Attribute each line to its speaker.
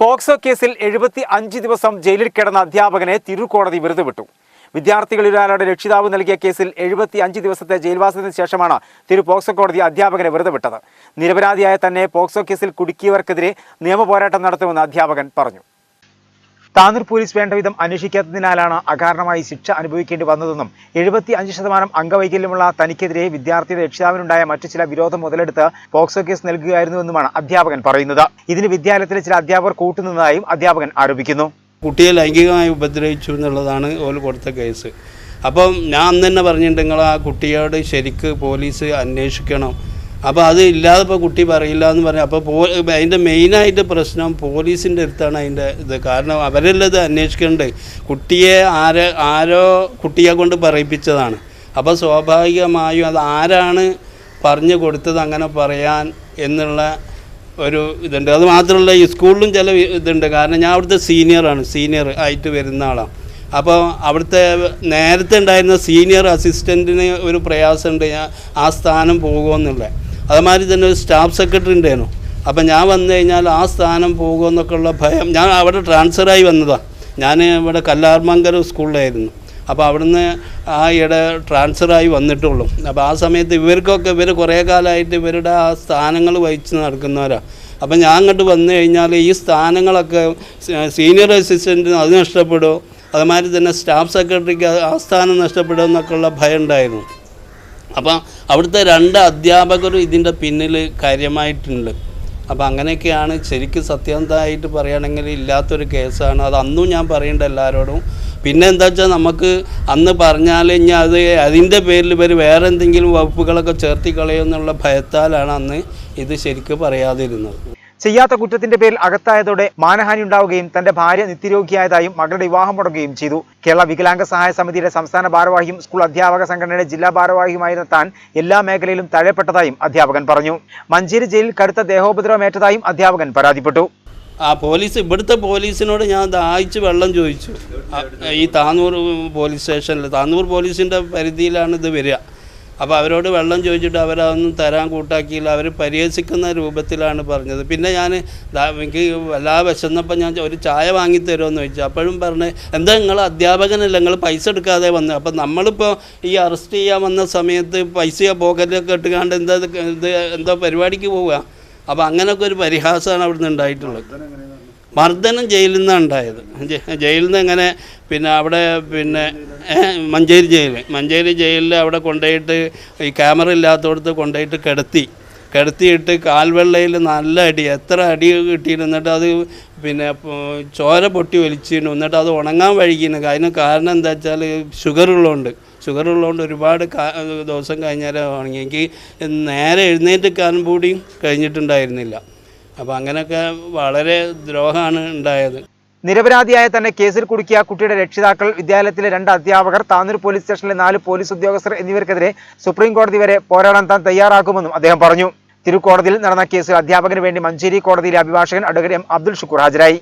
Speaker 1: POCSO കേസിൽ എഴുപത്തി അഞ്ച് ദിവസം ജയിലിൽ കിടന്ന അധ്യാപകനെ തിരുക്കോടതി വെറുതെ വിട്ടു വിദ്യാർത്ഥികളിലൊരാളുടെ രക്ഷിതാവ് നൽകിയ കേസിൽ എഴുപത്തി അഞ്ച് ദിവസത്തെ ജയിൽവാസത്തിന് ശേഷമാണ് തിരു പോക്സോ കോടതി അധ്യാപകനെ വെറുതെ വിട്ടത് നിരപരാധിയായ തന്നെ പോക്സോ കേസിൽ കുടുക്കിയവർക്കെതിരെ നിയമപോരാട്ടം നടത്തുമെന്ന് അധ്യാപകൻ പറഞ്ഞു. താനൂർ പോലീസ് വേണ്ടവിധം അന്വേഷിക്കാത്തതിനാലാണ് അകാരണമായി ശിക്ഷ അനുഭവിക്കേണ്ടി വന്നതെന്നും എഴുപത്തി അഞ്ച് ശതമാനം അംഗവൈകല്യമുള്ള തനിക്കെതിരെ വിദ്യാർത്ഥിയുടെ രക്ഷിതാവിനുണ്ടായ മറ്റു ചില വിരോധം മുതലെടുത്ത് പോക്സോ കേസ് നൽകുകയായിരുന്നുവെന്നുമാണ് അധ്യാപകൻ പറയുന്നത്. ഇതിന് വിദ്യാലയത്തിലെ ചില അധ്യാപകർ കൂട്ടുനിന്നതായും അധ്യാപകൻ ആരോപിക്കുന്നു.
Speaker 2: കുട്ടിയെ ലൈംഗികമായി ഉപദ്രവിച്ചു എന്നുള്ളതാണ് ഓൽ കൊടുത്ത കേസ്. അപ്പം ഞാൻ അന്ന് തന്നെ പറഞ്ഞിട്ടുണ്ടെങ്കിൽ ആ കുട്ടിയോട് ശരിക്ക് പോലീസ് അന്വേഷിക്കണം. അപ്പോൾ അത് ഇല്ലാതെ ഇപ്പോൾ കുട്ടി പറയില്ല എന്ന് പറഞ്ഞു അപ്പോൾ പോ അതിന്റെ മെയിനായിട്ട് പ്രശ്നം പോലീസിന്റെ അടുത്താണ് അതിന്റെ ഇത്. കാരണം അവരെല്ലാം ഇത് അന്വേഷിക്കേണ്ടത് കുട്ടിയെ ആര് ആരോ കുട്ടിയെ കൊണ്ട് പറയിപ്പിച്ചതാണ്. അപ്പോൾ സ്വാഭാവികമായും അത് ആരാണ് പറഞ്ഞു കൊടുത്തത് അങ്ങനെ പറയാൻ എന്നുള്ള ഒരു ഇതുണ്ട്. അത് മാത്രമല്ല ഈ സ്കൂളിലും ചില ഇതുണ്ട്. കാരണം ഞാൻ അവിടുത്തെ സീനിയറാണ് സീനിയർ ആയിട്ട് വരുന്ന ആളാണ് അപ്പോൾ അവിടുത്തെ നേരത്തെ ഉണ്ടായിരുന്ന സീനിയർ അസിസ്റ്റന്റിന് ഒരു പ്രയാസമുണ്ട്. ഞാൻ ആ സ്ഥാനം പോകുമെന്നുള്ള അതുമാതിരി തന്നെ ഒരു സ്റ്റാഫ് സെക്രട്ടറി ഉണ്ടായിരുന്നു. അപ്പം ഞാൻ വന്നു കഴിഞ്ഞാൽ ആ സ്ഥാനം പോകുമെന്നൊക്കെ ഉള്ള ഭയം. ഞാൻ അവിടെ ട്രാൻസ്ഫറായി വന്നതാണ് ഞാൻ ഇവിടെ കല്ലാർമംഗലം സ്കൂളിലായിരുന്നു. അപ്പോൾ അവിടുന്ന് ആ ഇടെ ട്രാൻസ്ഫറായി വന്നിട്ടുള്ളൂ. അപ്പോൾ ആ സമയത്ത് ഇവർക്കൊക്കെ ഇവർ കുറേ കാലമായിട്ട് ഇവരുടെ ആ സ്ഥാനങ്ങൾ വഹിച്ച് നടക്കുന്നവരാണ് അപ്പം ഞാൻ അങ്ങോട്ട് വന്നു കഴിഞ്ഞാൽ ഈ സ്ഥാനങ്ങളൊക്കെ സീനിയർ അസിസ്റ്റന്റിന് അത് നഷ്ടപ്പെടുമോ അതുമാതിരി തന്നെ സ്റ്റാഫ് സെക്രട്ടറിക്ക് ആ സ്ഥാനം നഷ്ടപ്പെടുമോ എന്നൊക്കെ ഉള്ള ഭയം ഉണ്ടായിരുന്നു. അപ്പം അവിടുത്തെ രണ്ട് അധ്യാപകരും ഇതിന്റെ പിന്നിൽ കാര്യമായിട്ടുണ്ട്. അപ്പം അങ്ങനെയൊക്കെയാണ് ശരിക്കും സത്യസന്ധമായിട്ട് പറയുകയാണെങ്കിൽ ഇല്ലാത്തൊരു കേസാണ്. അത് അന്നും ഞാൻ പറയേണ്ട എല്ലാവരോടും. പിന്നെ എന്താ വെച്ചാൽ നമുക്ക് അന്ന് പറഞ്ഞാൽ ഇനി അത് അതിന്റെ പേരിൽ ഇവർ വേറെ എന്തെങ്കിലും വകുപ്പുകളൊക്കെ ചേർത്തി കളയുമെന്നുള്ള ഭയത്താലാണ് അന്ന് ഇത് ശരിക്കും പറയാതിരുന്നത്.
Speaker 1: ചെയ്യാത്ത കുറ്റത്തിന്റെ പേരിൽ അകത്തായതോടെ മാനഹാനി ഉണ്ടാവുകയും തന്റെ ഭാര്യ നിത്യരോഗിയായതായും മകളുടെ വിവാഹം മുടങ്ങുകയും ചെയ്തു. കേരള വികലാംഗ സഹായ സമിതിയുടെ സംസ്ഥാന ഭാരവാഹിയും സ്കൂൾ അധ്യാപക സംഘടനയുടെ ജില്ലാ ഭാരവാഹിയുമായിരുന്ന താൻ എല്ലാ മേഖലയിലും തഴയപ്പെട്ടതായും അധ്യാപകൻ പറഞ്ഞു. മഞ്ചേരി ജയിലിൽ കടുത്ത ദേഹോപദ്രവമേറ്റതായും അധ്യാപകൻ പരാതിപ്പെട്ടു.
Speaker 2: ആ പോലീസ് ഇവിടുത്തെ പോലീസിനോട് ഞാൻ ദാഹിച്ച് വെള്ളം ചോദിച്ചു. ഈ താന്നൂർ പോലീസ് സ്റ്റേഷനിൽ താന്നൂർ പോലീസിന്റെ പരിധിയിലാണ് ഇത് വരിക. അപ്പോൾ അവരോട് വെള്ളം ചോദിച്ചിട്ട് അവരതൊന്നും തരാൻ കൂട്ടാക്കിയില്ല. അവർ പരിഹസിക്കുന്ന രൂപത്തിലാണ് പറഞ്ഞത്. പിന്നെ ഞാൻ എനിക്ക് എല്ലാ വിശന്നപ്പോൾ ഞാൻ ഒരു ചായ വാങ്ങി തരുമെന്ന് ചോദിച്ചു. അപ്പോഴും പറഞ്ഞ് എന്താ നിങ്ങൾ അധ്യാപകനല്ല? നിങ്ങൾ പൈസ എടുക്കാതെ വന്നു. അപ്പം നമ്മളിപ്പോൾ ഈ അറസ്റ്റ് ചെയ്യാൻ വന്ന സമയത്ത് പൈസ പോക്കറ്റിലൊക്കെ ഇട്ടുകാണ്ട് എന്താ ഇത് എന്തോ പരിപാടിക്ക് പോവുക? അപ്പോൾ അങ്ങനെയൊക്കെ ഒരു പരിഹാസമാണ് അവിടുന്ന് ഉണ്ടായിട്ടുള്ളത്. മർദ്ദനം ജയിലിൽ നിന്നാണ് ഉണ്ടായത്. ജയിലിൽ നിന്ന് എങ്ങനെ പിന്നെ അവിടെ പിന്നെ മഞ്ചേരി ജയിൽ മഞ്ചേരി ജയിലിൽ അവിടെ കൊണ്ടുപോയിട്ട് ഈ ക്യാമറ ഇല്ലാത്തടത്ത് കൊണ്ടുപോയിട്ട് കിടത്തി. കിടത്തിയിട്ട് കാൽവെള്ളയിൽ നല്ല അടി എത്ര അടി കിട്ടിയിരുന്നിട്ട് അത് പിന്നെ ചോര പൊട്ടി വലിച്ചിരുന്നു എന്നിട്ട് അത് ഉണങ്ങാൻ വഴുകിയിരുന്നു അതിന് കാരണം എന്താ വെച്ചാൽ ഷുഗർ ഉള്ളതുകൊണ്ട്. ഷുഗർ ഉള്ളതുകൊണ്ട് ഒരുപാട് ദിവസം കഴിഞ്ഞാൽ ഉണങ്ങി എനിക്ക് നേരെ എഴുന്നേറ്റ് കൂടിയും കഴിഞ്ഞിട്ടുണ്ടായിരുന്നില്ല. അപ്പോൾ അങ്ങനെയൊക്കെ വളരെ ദ്രോഹമാണ് ഉണ്ടായത്.
Speaker 1: നിരപരാധിയായ തന്നെ കേസിൽ കുടുക്കിയ കുട്ടിയുടെ രക്ഷിതാക്കൾ വിദ്യാലയത്തിലെ രണ്ട് അധ്യാപകർ താനൂർ പോലീസ് സ്റ്റേഷനിലെ നാല് പോലീസ് ഉദ്യോഗസ്ഥർ എന്നിവർക്കെതിരെ സുപ്രീം കോടതി വരെ പോരാടാൻ താൻ തയ്യാറാക്കുമെന്നും അദ്ദേഹം പറഞ്ഞു. തിരുക്കോടതിയിൽ നടന്ന കേസിൽ അധ്യാപകന് വേണ്ടി മഞ്ചേരി കോടതിയിലെ അഭിഭാഷകൻ അഡ്വക്കേറ്റ് എം അബ്ദുൽ ഷുക്കൂർ ഹാജരായി.